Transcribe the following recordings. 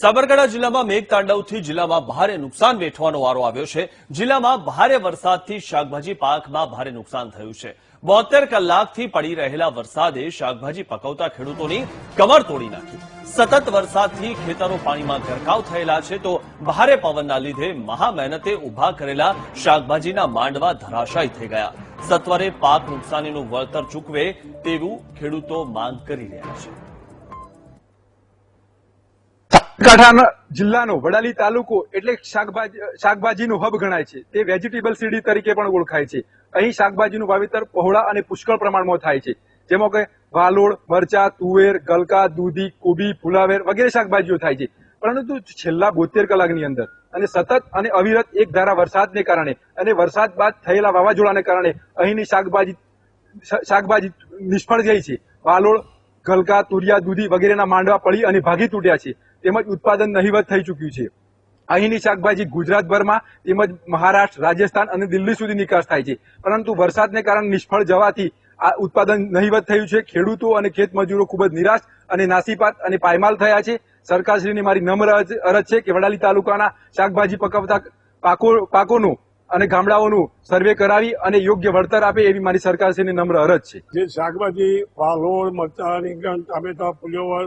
સાબરકાંઠા જિલ્લામાં મેઘતાંડવથી જિલ્લામાં ભારે નુકસાન વેઠવાનો વારો આવ્યો છે. જિલ્લામાં ભારે વરસાદથી શાકભાજી પાકમાં ભારે નુકસાન થયું છે. બોતેર કલાકથી પડી રહેલા વરસાદે શાકભાજી પકવતા ખેડૂતોની કમર તોડી નાખી. સતત વરસાદથી ખેતરો પાણીમાં ગરકાવ થયેલા છે તો ભારે પવનના લીધે મહા મહેનતે ઊભા કરેલા શાકભાજીના માંડવા ધરાશાયી થઈ ગયા. સત્વરે પાક નુકસાનીનું વળતર ચૂકવે તેવું ખેડૂતો માંગ કરી રહ્યા છે. સાબરકાંઠાના જિલ્લાનો વડાલી તાલુકો એટલે શાકભાજી, શાકભાજીનું હબ ગણાય છે. તે વેજીટેબલ સીડી તરીકે પણ ઓળખાય છે. અહીં શાકભાજીનું વાવેતર પહોળા અને પુષ્કળ પ્રમાણમાં થાય છે. જેમાં કે વાલોળ, મરચા, તુવેર, ગલકા, દૂધી, કોબી, ફુલાવેર વગેરે શાકભાજીઓ થાય છે. પરંતુ છેલ્લા બોતેર કલાકની અંદર અને સતત અને અવિરત એક ધારા વરસાદને કારણે અને વરસાદ બાદ થયેલા વાવાઝોડાને કારણે અહીંની શાકભાજી શાકભાજી નિષ્ફળ ગઈ છે. વાલોળ, ગલકા, તુરિયા, દૂધી વગેરેના માંડવા પડી અને ભાગી તૂટ્યા છે. તેમજ ઉત્પાદન નહીવત થઈ ચૂક્યું છે. અહીંની શાકભાજી ગુજરાતભરમાં તેમજ મહારાષ્ટ્ર, રાજસ્થાન અને દિલ્હી સુધી નિકાસ થાય છે. પરંતુ વરસાદને કારણે નિષ્ફળ જવાથી આ ઉત્પાદન નહીવત થયું છે. ખેડૂતો અને ખેત મજૂરો ખૂબ જ નિરાશ અને નાસીપાત અને પાયમાલ થયા છે. સરકારશ્રીને મારી નમ્ર અરજ છે કે વડાલી તાલુકાના શાકભાજી પકવતા પાકો, પાકોનું અને ગામડાઓનું સર્વે કરાવી અને યોગ્ય વળતર આપે એવી મારી સરકારશ્રીની નમ્ર અરજ છે. જે શાકભાજી ફાલોળ મરચાં, રીંગણ, ટામેટા ફુલેવર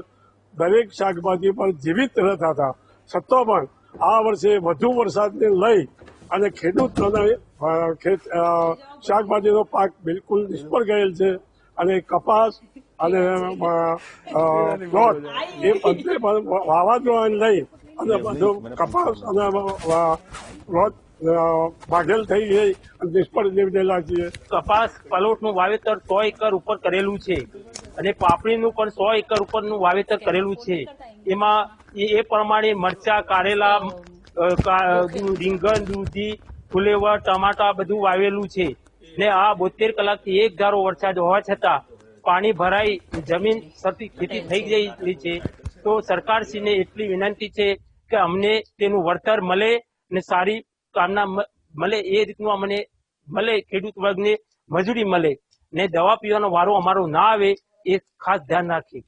દરેક શાકભાજી પર જીવિત રહેતા હતા. છતાં પણ આ વર્ષે વધુ વરસાદને લઈ અને ખેડૂતોને શાકભાજીનો પાક બિલકુલ નિષ્ફળ ગયેલ છે અને કપાસ અને અ, એ બધે પણ વાવાઝોડાને લઈ અને બધું કપાસ અને અ, પ્લોટ ભાગેલ થઈ ગઈ નિષ્ફળ નીવડેલા છીએ કપાસ પલોટનું વાવેતર સો એકર ઉપર કરેલું છે. અને પાપડીનું પણ સો એકર ઉપરનું વાવેતર કરેલું છે. એમાં એ પ્રમાણે મરચા કારેલા રીંગણ દૂધી ફુલેવર ટમાટા બધું વાવેલું છે. ને આ બોતેર કલાકથી એક ધારો વરસાદ હોવા છતાં પાણી ભરાઈ જમીન સતી ખેતી થઈ ગયેલી છે. તો સરકારશ્રીને એટલી વિનંતી છે કે અમને તેનું વળતર મળે ને સારી કામના મળે એ રીતનું અમને મળે ખેડૂત વર્ગને મજૂરી મળે. ને દવા પીવાનો વારો અમારો ના આવે એ ખાસ ધ્યાન રાખીએ.